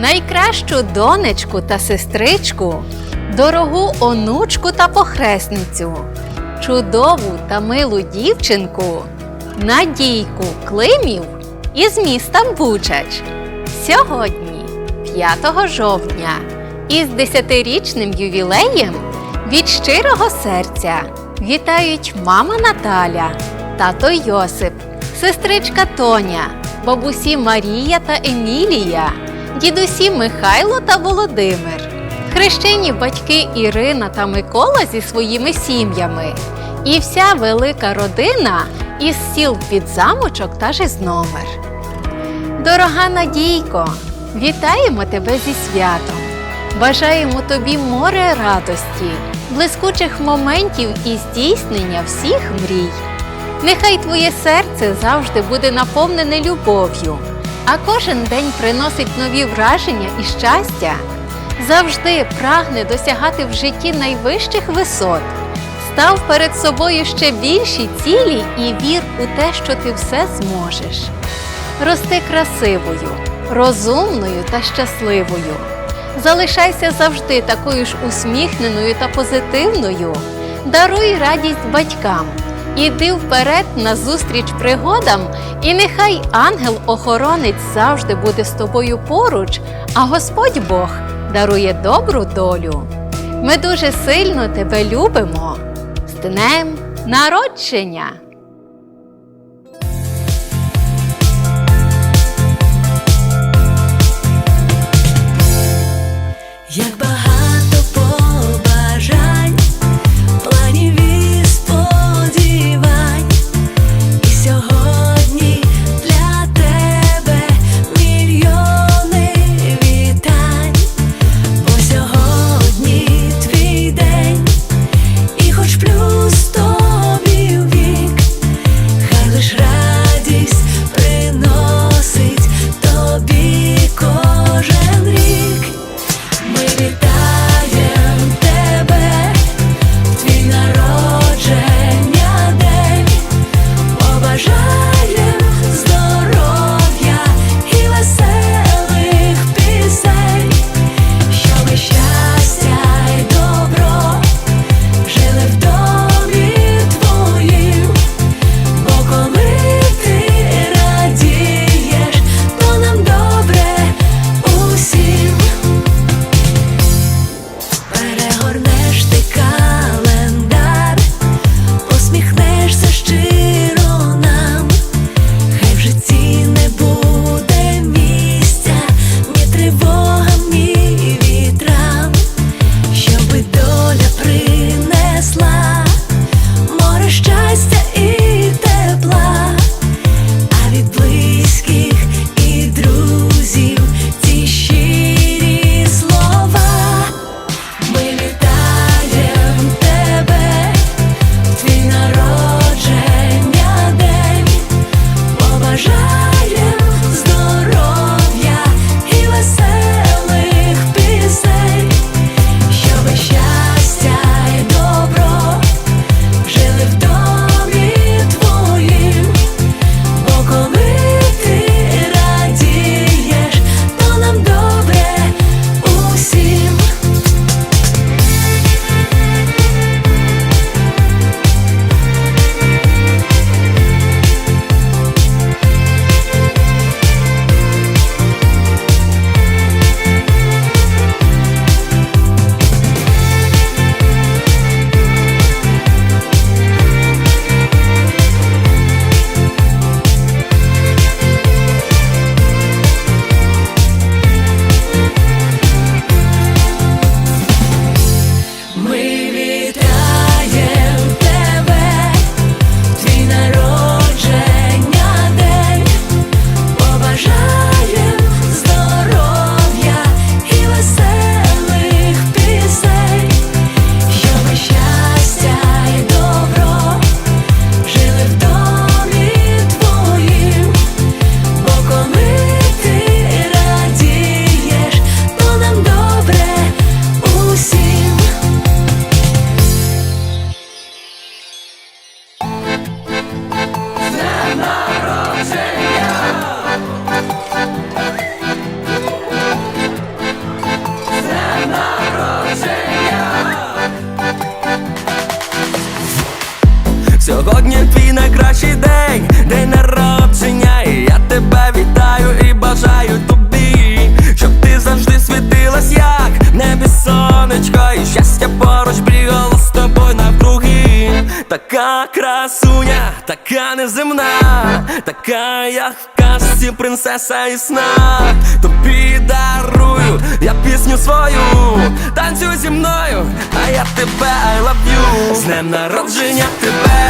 найкращу донечку та сестричку, дорогу онучку та похресницю, чудову та милу дівчинку, Надійку Климів із міста Бучач. Сьогодні, 5 жовтня, із 10-річним ювілеєм від щирого серця вітають мама Наталя, тато Йосип, сестричка Тоня, бабусі Марія та Емілія, дідусі Михайло та Володимир, хрещені батьки Ірина та Микола зі своїми сім'ями, і вся велика родина із сіл під замочок та Жизномир. Дорога Надійко, вітаємо тебе зі святом! Бажаємо тобі море радості, блискучих моментів і здійснення всіх мрій. Нехай твоє серце завжди буде наповнене любов'ю, а кожен день приносить нові враження і щастя. Завжди прагне досягати в житті найвищих висот. Став перед собою ще більші цілі і вір у те, що ти все зможеш. Рости красивою, розумною та щасливою. Залишайся завжди такою ж усміхненою та позитивною. Даруй радість батькам. Іди вперед назустріч пригодам, і нехай ангел-охоронець завжди буде з тобою поруч, а Господь Бог дарує добру долю. Ми дуже сильно тебе любимо. З днем народження! Сьогодні твій найкращий день, день народження, і я тебе вітаю і бажаю тобі, щоб ти завжди світилась, як небі сонечко, і щастя поруч бігало з тобою навкруги. Така красуня, така неземна, така як в казці принцеса і сна. Тобі дарую я пісню свою, танцюй зі мною, а я тебе I love you З днем народження тебе,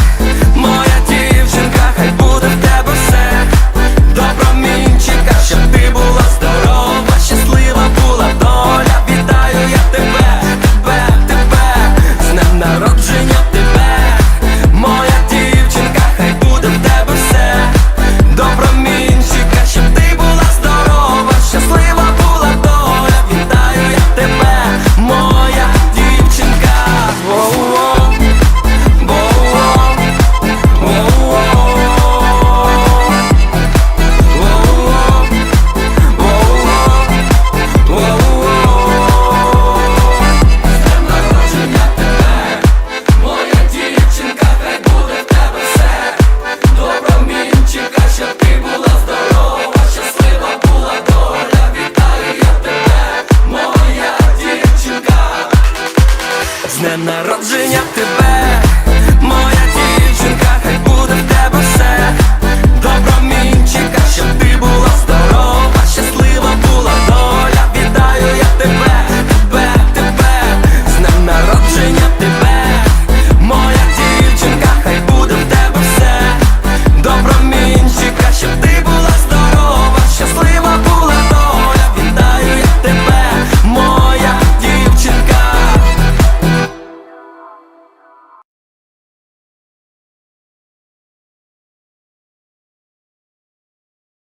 моя дівчинка,